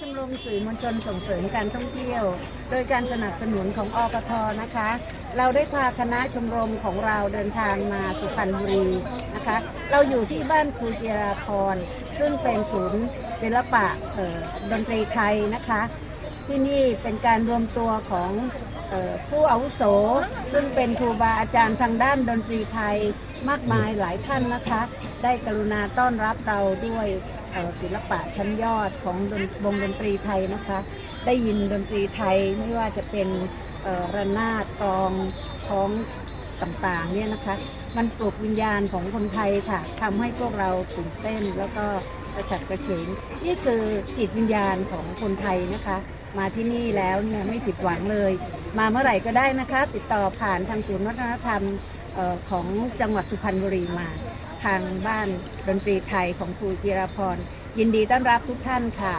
ชมรมสื่อมวลชนส่งเสริมการท่องเที่ยว โดยการสนับสนุนของอปทนะคะ เราได้พาคณะชมรมของเราเดินทางมาสุพรรณบุรีนะคะ เราอยู่ที่บ้านครูเจราพร ซึ่งเป็นศูนย์ศิลปะออดนตรีไทยนะคะ ที่นี่เป็นการรวมตัวของออผู้อาวุโส ซึ่งเป็นครูบาอาจารย์ทางด้านดนตรีไทยมากมายหลายท่านนะคะ ได้กรุณาต้อนรับเราด้วย ศิลปะชั้นยอดของวงดนตรีไทยนะคะ ได้ยินดนตรีไทยไม่ว่าจะเป็นระนาดกลองของต่างๆเนี่ยนะคะ มันปลุกวิญญาณของคนไทยค่ะทำให้พวกเราตื่นเต้นแล้วก็กระฉับกระเฉงนี่คือจิตวิญญาณของคนไทยนะคะ มาที่นี่แล้วเนี่ยไม่ผิดหวังเลย มาเมื่อไหร่ก็ได้นะคะ ติดต่อผ่านทางศูนย์วัฒนธรรมออของจังหวัดสุพรรณบุรีมา ทางบ้านดนตรีไทยของครูจิราพร ยินดีต้อนรับทุกท่านค่ะ